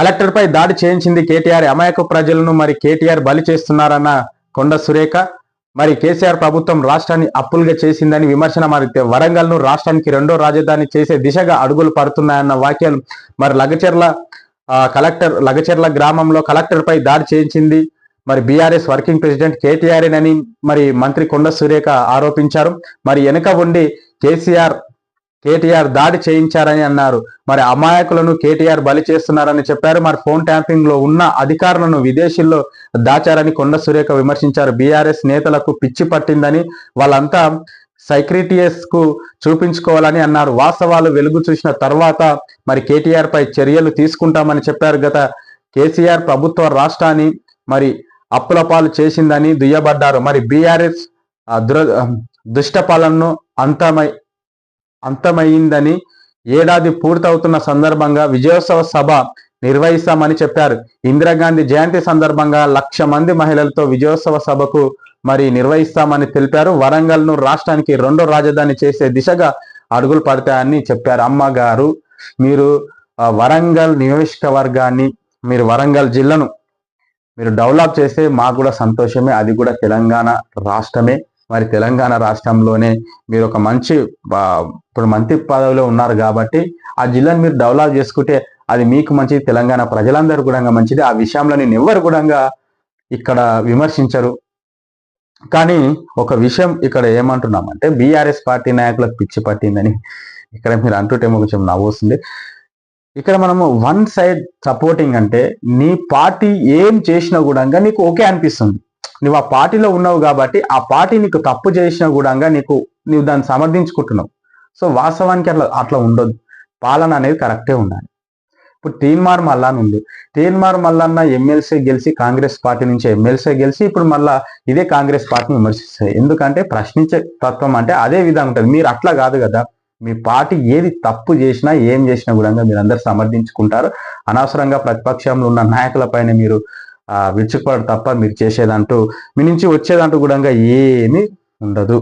కలెక్టర్పై దాడి చేయించింది కేటీఆర్. అమాయక ప్రజలను మరి కేటీఆర్ బలి చేస్తున్నారన్న కొండ సురేఖ. మరి కేసీఆర్ ప్రభుత్వం రాష్ట్రాన్ని అప్పులుగా చేసిందని విమర్శన. మరి వరంగల్ను రాష్ట్రానికి రెండో రాజధాని చేసే దిశగా అడుగులు పడుతున్నాయన్న వ్యాఖ్యలు మరి లగచెర్ల కలెక్టర్ లగచెర్ల గ్రామంలో కలెక్టర్ పై దాడి చేయించింది. మరి బీఆర్ఎస్ వర్కింగ్ ప్రెసిడెంట్ కేటీఆర్ అని మరి మంత్రి కొండ సురేఖ ఆరోపించారు. మరి వెనుక ఉండి కేసీఆర్ కేటీఆర్ దాడి చేయించారని అన్నారు. మరి అమాయకులను కేటీఆర్ బలి చేస్తున్నారని చెప్పారు. మరి ఫోన్ ట్యాంపింగ్లో ఉన్న అధికారులను విదేశీల్లో దాచారని కొండ సురేఖ విమర్శించారు. బీఆర్ఎస్ నేతలకు పిచ్చి పట్టిందని వాళ్ళంతా సైక్రిటియస్కు చూపించుకోవాలని అన్నారు. వాస్తవాలు వెలుగు చూసిన తర్వాత మరి కేటీఆర్ పై చర్యలు తీసుకుంటామని చెప్పారు. గత కేసీఆర్ ప్రభుత్వ రాష్ట్రాన్ని మరి అప్పుల పాలు చేసిందని దుయ్యబడ్డారు. మరి బీఆర్ఎస్ దుర దుష్ట పాలనను అంతమై అంతమైందని ఏడాది పూర్తవుతున్న సందర్భంగా విజయోత్సవ సభ నిర్వహిస్తామని చెప్పారు. ఇందిరాగాంధీ జయంతి సందర్భంగా లక్ష మంది మహిళలతో విజయోత్సవ సభకు మరి నిర్వహిస్తామని తెలిపారు. వరంగల్ను రాష్ట్రానికి రెండో రాజధాని చేసే దిశగా అడుగులు పడతాయని చెప్పారు అమ్మగారు. మీరు వరంగల్ నియోజకవర్గాన్ని మీరు వరంగల్ జిల్లాను మీరు డెవలప్ చేస్తే మాకు కూడా సంతోషమే అది కూడా తెలంగాణ రాష్ట్రమే. మరి తెలంగాణ రాష్ట్రంలోనే మీరు ఒక మంచి ఇప్పుడు మంత్రి పదవిలో ఉన్నారు కాబట్టి ఆ జిల్లాను మీరు డెవలప్ చేసుకుంటే అది మీకు మంచిది తెలంగాణ ప్రజలందరూ కూడా మంచిది. ఆ విషయంలో నేను ఎవరు కూడా ఇక్కడ విమర్శించరు. కానీ ఒక విషయం ఇక్కడ ఏమంటున్నామంటే బీఆర్ఎస్ పార్టీ నాయకులకు పిచ్చి పట్టిందని ఇక్కడ మీరు అంటుంటేమో కొంచెం నవ్వు వస్తుంది ఇక్కడ మనము వన్ సైడ్ సపోర్టింగ్ అంటే నీ పార్టీ ఏం చేసినా కూడా నీకు ఓకే అనిపిస్తుంది. నువ్వు ఆ పార్టీలో ఉన్నావు కాబట్టి ఆ పార్టీ నీకు తప్పు చేసినా కూడా నీకు నువ్వు దాన్ని సమర్థించుకుంటున్నావు. సో వాస్తవానికి అట్లా అట్లా ఉండదు పాలన అనేది కరెక్టే ఉండాలి. ఇప్పుడు తీన్మార్ మల్లాన్ ఉంది. తీన్మార్ మల్లన్న ఎమ్మెల్సీ గెలిచి కాంగ్రెస్ పార్టీ నుంచి ఎమ్మెల్సీ గెలిచి ఇప్పుడు మళ్ళా ఇదే కాంగ్రెస్ పార్టీని విమర్శిస్తాయి. ఎందుకంటే ప్రశ్నించే తత్వం అంటే అదే విధంగా ఉంటుంది. మీరు అట్లా కాదు కదా. మీ పార్టీ ఏది తప్పు చేసినా ఏం చేసినా కూడా మీరు అందరు సమర్థించుకుంటారు. అనవసరంగా ప్రతిపక్షంలో ఉన్న నాయకుల పైన మీరు ఆ, తప్ప మీరు చేసేదంటూ మీ నుంచి వచ్చేదంటూ కూడా ఏమీ ఉండదు.